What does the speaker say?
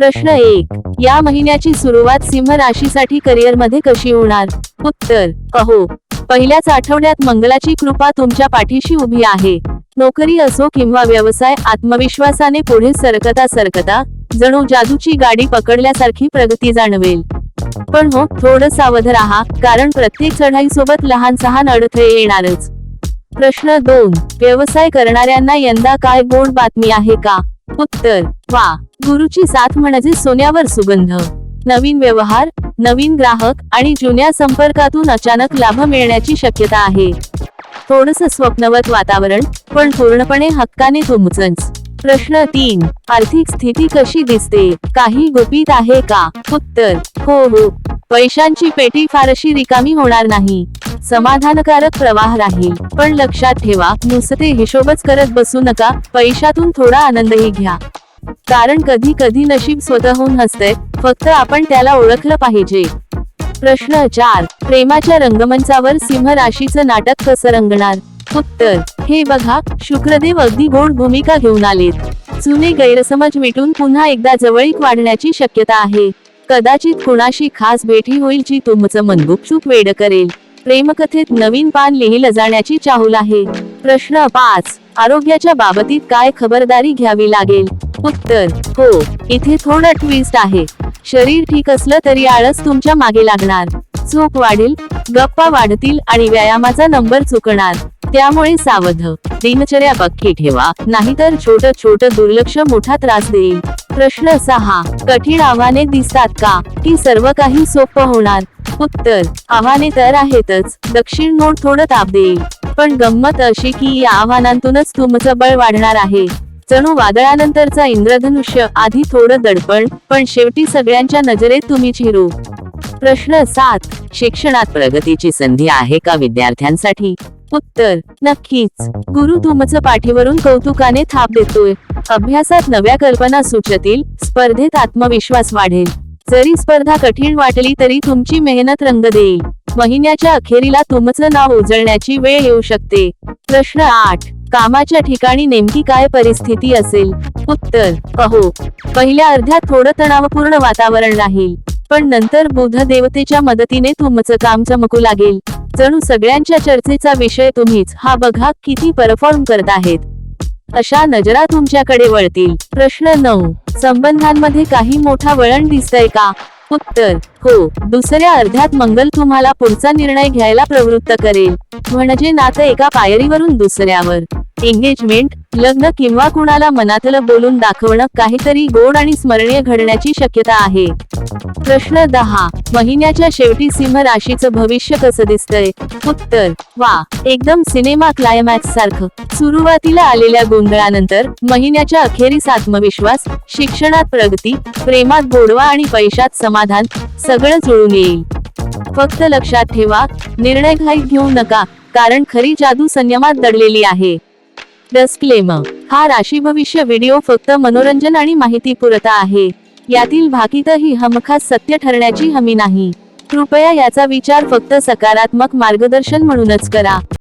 प्रश्न एक. या महिन्याची सुरुवात सिंह राशीसाठी करिअरमध्ये कशी होणार? उत्तर. अहो. पहिल्याच आठवड्यात मंगलाची कृपा तुमच्या पाठीशी उभी आहे. नोकरी असो किंवा व्यवसाय आत्मविश्वासाने पुढे सरकता सरकता जणू जादूची गाडी पकडल्यासारखी प्रगती जाणवेल. पण हो थोडं सावध राहा कारण प्रत्येक चढाई सोबत लहान सहान अडथळे येणारच. प्रश्न दोन. व्यवसाय करणाऱ्यांना यंदा काय गोड बातमी आहे का? उत्तर वा गुरुची साथ म्हणजे सोन्यावर सुगंध. नवीन व्यवहार नवीन ग्राहक आणि जुन्या संपर्कातून अचानक लाभ मिळण्याची शक्यता आहे. थोडस स्वप्नवत वातावरण पण पूर्णपणे हक्काने तुमचंच. प्रश्न तीन आर्थिक स्थिती कशी दिसते? काही गुपित आहे का? उत्तर हो हो. पैशांची पेटी फारशी रिकामी होणार नाही. समाधानकारक प्रवाह राहील. पण लक्षात ठेवा नुसते हिशोबच करत बसू नका पैशातून थोडा आनंदही घ्या. कारण कधी कधी नशीब स्वतःहून हसते फक्त आपण त्याला ओळखलं पाहिजे. प्रश्न चार प्रेमाच्या रंगमंचावर सिंह राशीचं नाटक कसं रंगणार? उत्तर हे बघा शुक्रदेव अगदी गोड भूमिका घेऊन आलेत. जुने गैरसमज मिटून पुन्हा एकदा जवळीक वाढण्याची शक्यता आहे. कदाचित कुणाशी खास भेटी होईल जी तुमचं मन गुपचूप वेड करेल. प्रेमकथेत नवीन पान लिहिलं जाण्याची चाहूल आहे. प्रश्न पाच. आरोग्याच्या बाबतीत काय खबरदारी घ्यावी लागेल? उत्तर. हो इथे थोडं ट्विस्ट आहे. शरीर ठीक असलं तरी आळस तुमच्या मागे लागणार. झोप वाढेल गप्पा वाढतील आणि व्यायामाचा नंबर चुकणार. त्यामुळे सावध. दिनचर्या पक्की ठेवा नाहीतर छोट छोट दुर्लक्ष मोठा त्रास देईल. प्रश्न सहा. कठीण आव्हाने दिसतात का? की सर्व काही सोपं होणार? उत्तर आव्हाने तर आहेतच. दक्षिण नोट थोडं ताप देईल. पण गंमत अशी की या आव्हानांतूनच तुमचं बळ वाढणार आहे. जणू वादळानंतरचा इंद्रधनुष्य आधी थोडं दडपण पण शेवटी सगळ्यांच्या नजरेत तुम्ही चिरू. प्रश्न सात शिक्षणात प्रगतीची संधी आहे का विद्यार्थ्यांसाठी? उत्तर नक्कीच. गुरु तुमचं पाठीवरून कौतुकाने थाप देतोय. अभ्यासात नव्या कल्पना सुचतील स्पर्धेत आत्मविश्वास वाढेल. जरी स्पर्धा कठीण वाटली तरी तुमची मेहनत रंग देईल. महिन्याच्या अखेरीला तुमचं नाव उजळण्याची वेळ येऊ शकते. प्रश्न आठ. कामाच्या ठिकाणी नेमकी काय परिस्थिती असेल? उत्तर. अहो. पहिल्या अर्ध्यात थोडं तणावपूर्ण वातावरण राहील. पण नंतर बुध देवतेच्या मदतीने तुमचं काम चमकू लागेल. जणू सगळ्यांच्या चर्चेचा विषय तुम्हीच. हा बघा किती परफॉर्म करत आहेत. अशा नजरा तुमच्याकडे वळतील. प्रश्न नऊ. संबंधांमध्ये काही मोठा वळण दिसतंय का? उत्तर हो. दुसऱ्या अर्ध्यात मंगल तुम्हाला पुढचा निर्णय घ्यायला प्रवृत्त करेल. म्हणजे नातं एका पायरीवरून दुसऱ्यावर. एंगेजमेंट लग्न किंवा कुणाला मनातलं बोलून दाखवणं काहीतरी गोड आणि स्मरणीय घडण्याची शक्यता आहे. प्रश्न दहा महिन्याच्या शेवटी सिंह राशीचं भविष्य कसं दिसतंय? उत्तर वा एकदम सिनेमा क्लायमॅक्स सारखं. सुरुवातीला आलेल्या गोंधळानंतर महिन्याच्या अखेरीस आत्मविश्वास शिक्षणात प्रगती प्रेमात गोडवा आणि पैशात समाधान सगळं जुळून येईल. फक्त लक्षात ठेवा निर्णय घाईत घेऊ नका कारण खरी जादू संयमात दडलेली आहे. डिस्क्लेमर हा राशी भविष्य व्हिडिओ फक्त मनोरंजन आणि माहिती पुरता आहे. यातील भाकीतही हमखास सत्य ठरण्याची हमी नाही. कृपया याचा विचार फक्त सकारात्मक मार्गदर्शन म्हणूनच करा.